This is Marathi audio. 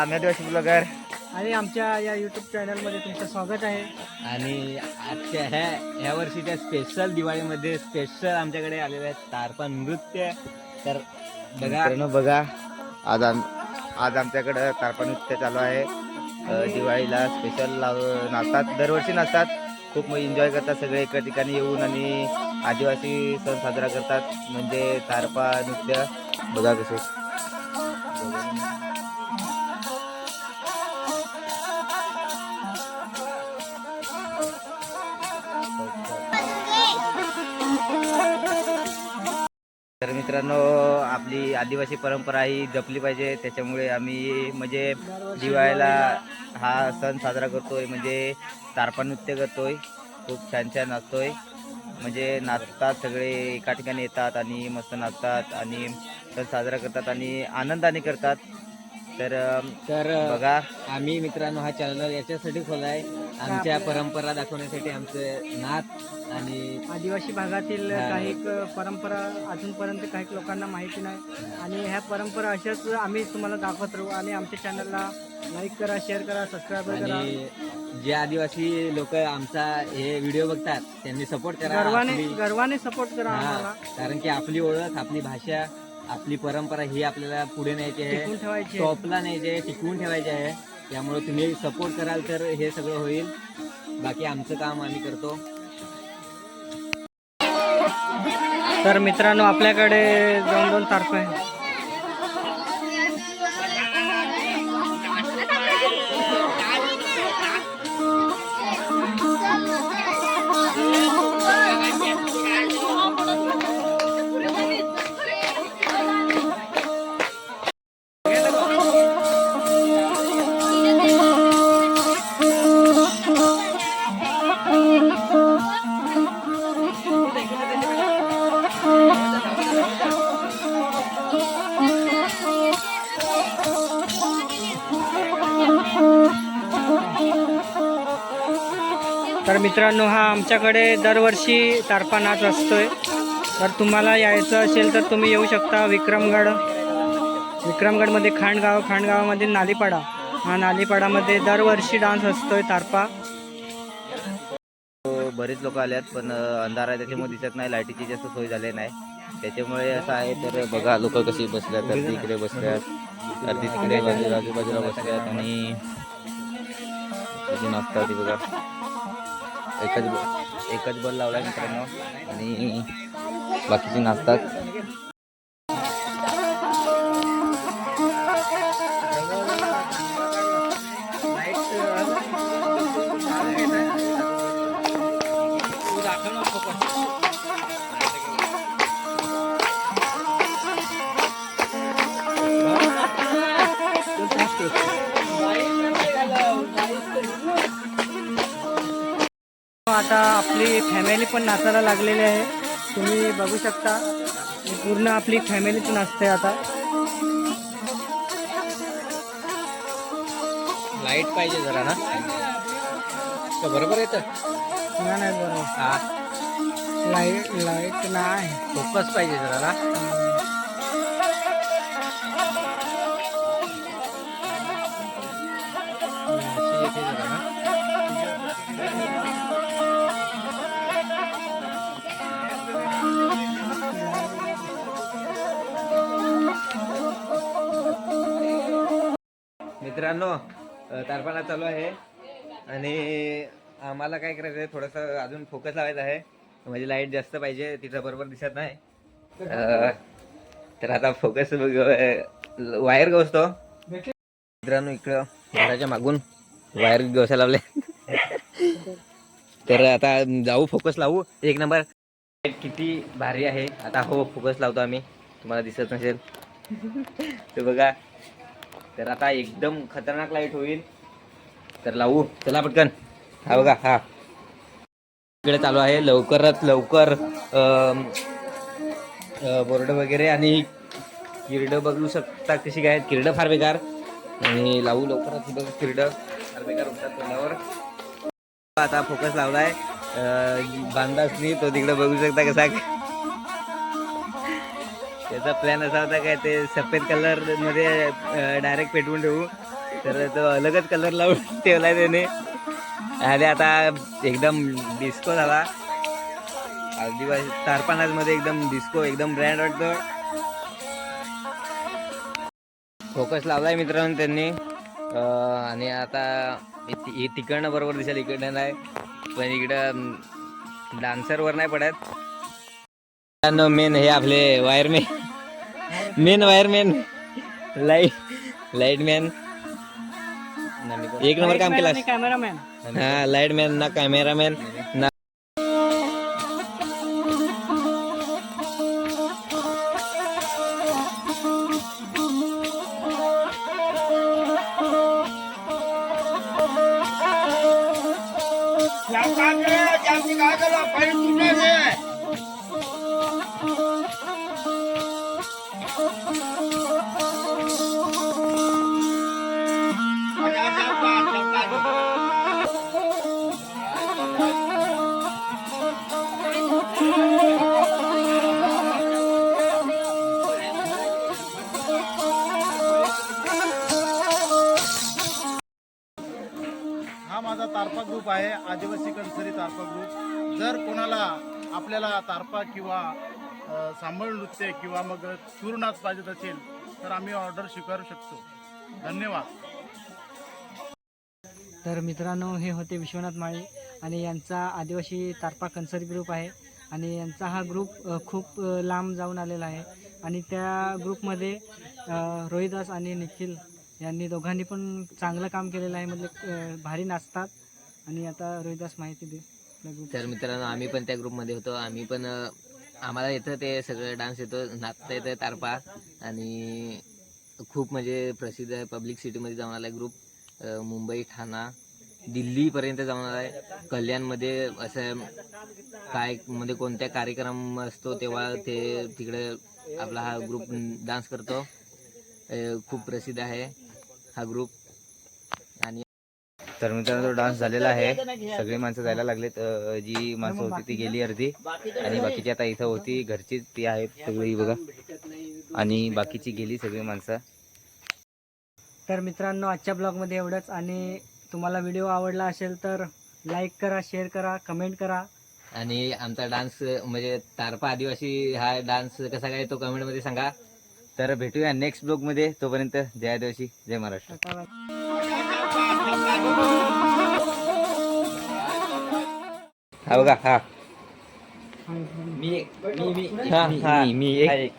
आदिवासी ब्लॉगर. आणि आमच्या या युट्यूब चॅनलमध्ये तुमचं स्वागत आहे. आणि आजच्या ह्या ह्या वर्षीच्या स्पेशल दिवाळीमध्ये स्पेशल आमच्याकडे आलेले आहेत तारपा नृत्य. तर बघा. मित्रांनो बघा. आज आम आज आमच्याकडं तारपा नृत्य चालू आहे. अ, दिवाळीला स्पेशल लाव नाचतात. दरवर्षी नाचतात. खूप एन्जॉय करतात सगळे. एका ठिकाणी येऊन आणि आदिवासी सण साजरा करतात. म्हणजे तारपा नृत्य. बघा कसे. तर मित्रांनो आपली आदिवासी परंपरा ही जपली पाहिजे. त्याच्यामुळे आम्ही म्हणजे दिवाळीला हा सण साजरा करतोय. म्हणजे तारपा नृत्य करतोय. खूप छान छान नाचतोय म्हणजे नाचतात सगळे एका ठिकाणी येतात आणि मस्त नाचतात आणि सण साजरा करतात आणि आनंदाने करतात. तर तर बघा. आम्ही मित्रांनो हा चॅनल याच्यासाठी खोलाय आमच्या परंपरा दाखवण्यासाठी आमचे नाच आणि आदिवासी भागातील. काही परंपरा अजूनपर्यंत काही लोकांना माहिती नाही. आणि ह्या परंपरा अशाच आम्ही तुम्हाला दाखवत राहू आणि आमच्या चॅनलला लाईक करा शेअर करा सबस्क्राईब करा. जे आदिवासी लोक आमचा हे व्हिडिओ बघतात त्यांनी सपोर्ट करा. गर्वाने गर्वाने सपोर्ट करा आम्हाला. कारण की आपली ओळख आपली भाषा आपली परंपरा ही आपल्याला पुढे न्यायची आहे. ठेवायची आहे. टॉपला न्यायचे आहे टिकवून ठेवायचे आहे. त्यामुळे तुम्ही सपोर्ट कराल तर हे सगळं होईल. बाकी आमचं काम आम्ही करतो. तर मित्रांनो आपल्याकडे दोन दोन तारखे तर मित्रांनो हा आमच्याकडे दरवर्षी तारपा नाच असतोय. तर तुम्हाला यायचं असेल तर तुम्ही येऊ शकता विक्रमगड. विक्रमगडमध्ये खांडगाव खांडगावामध्ये नालीपाडा. हा नालीपाडामध्ये दरवर्षी डान्स असतोय तारपा. हो, बरेच लोक आले आहेत पण अंधार आहे त्याच्यामुळे दिसत नाही लाईटीची जास्त सोय झाली नाही. त्याच्यामुळे असं आहे तर बघा लोक कशी बसल्यात तर इकडे बसल्यात अर्धी तिकडे बाजूला आजूबाजूला बसल्यात आणि नाचतात बघा. एकच ब- एकच बल लावलाय मित्रांनो. आणि बाकीचे नाचतात. आपली फॅमिली पण नाचायला लागलेली आहे. तुम्ही बघू शकता. पूर्ण आपली फॅमिलीच नाचते आता. लाइट पाहिजे जरा ना. तर बरोबर येतं नाही नाही बरोबर. हा. लाइट लाइट नाही. फोकस पाहिजे जरा ना. मित्रांनो तारपाला चालू आहे. आणि आम्हाला काय करायचं आहे थोडंसं अजून फोकस लावायचा आहे. म्हणजे लाइट जास्त पाहिजे तिथं बरोबर दिसत नाही. तर आता फोकस वायर गवसतो मित्रांनो इकडं घराच्या मागून वायर गवसा लावले. तर आता जाऊ फोकस लावू. एक नंबर. किती भारी आहे. आता हो फोकस लावतो आम्ही. तुम्हाला दिसत नसेल. ते बघा तर आता एकदम खतरनाक लाइट होईल. तर लावू. चला पटकन. हा बघा हा. इकडे चालू आहे. लवकरात लवकर बोर्ड वगैरे आणि किरडं बघू शकता कशी काय. किरडं किरड फार बेकार. आणि लावू लवकरात बघ किरडं. फार बेकार होतात तोंडावर. आता फोकस लावलाय. बांधासनी तो तिकडे बघू शकता कसा त्याचा प्लॅन असा होता काय ते सफेद कलरमध्ये डायरेक्ट पेटवून ठेवू तर तो अलगच कलर लावून ठेवलाय त्याने. आणि आता एकदम डिस्को झाला. आदिवासी तारपानाजमध्ये एकदम डिस्को एकदम ब्रँड वाटतो. फोकस लावलाय मित्रांनो त्यांनी. आणि आता तिकडनं बरोबर दिसेल इकडनं नाही. पण इकडं डान्सरवर नाही पडत. मेन हे आपले wiremen main wireman light light man एक नंबर काम केलास. कॅमेरामॅन हा लाइट मॅन ना कॅमेरामॅन ना हा माझा तारपा ग्रुप आहे आदिवासी कणसरी तारपा ग्रुप जर कोणाला आपल्याला तारपा किंवा सांबळ नृत्य किंवा मग सूर नाच पाहिजे असेल तर आम्ही ऑर्डर स्वीकारू शकतो. धन्यवाद. तर मित्रांनो हे होते विश्वनाथ माळी आणि यांचा आदिवासी तारपा कन्सर्ट ग्रुप आहे आणि यांचा हा ग्रुप खूप लांब जाऊन आलेला आहे. आणि त्या ग्रुपमध्ये रोहिदास आणि निखिल यांनी दोघांनी पण चांगलं काम केलेलं आहे. म्हणजे भारी नाचतात. आणि आता रोहिदास माहिती दे. तर मित्रांनो आम्ही पण त्या ग्रुपमध्ये होतो. आम्ही पण आम्हाला येतं ते सगळं डान्स येतो नाचता येतं तारपा. आणि खूप म्हणजे प्रसिद्ध आहे पब्लिक सिटीमध्ये जाऊन आला आहे ग्रुप मुंबई ठाणा. दिल्लीपर्यंत जाऊन आला आहे. कल्याणमध्ये असं काय म्हणजे कोणत्या कार्यक्रम असतो तेव्हा ते तिकडे आपला हा ग्रुप डान्स करतो. खूप प्रसिद्ध आहे हा ग्रुप तर मित्रांनो डान्स झालेला आहे. सगळी माणसं जायला लागलेत. जी माणसं होती ती गेली अर्धी. आणि बाकीची आता इथं होती. घरची ती आहेत सगळी बघा. आणि बाकीची गेली सगळी माणसं. तर मित्रांनो आजच्या ब्लॉगमध्ये एवढंच. आणि तुम्हाला व्हिडिओ आवडला असेल तर लाईक करा शेअर करा कमेंट करा. आणि आमचा डान्स म्हणजे तारपा आदिवासी हा डान्स कसा काय तो कमेंटमध्ये सांगा. तर भेटूया नेक्स्ट ब्लॉगमध्ये. तोपर्यंत जय आदिवासी जय महाराष्ट्र. हा बघा हा हा, मी मी मी हा, हा. मी- मी एक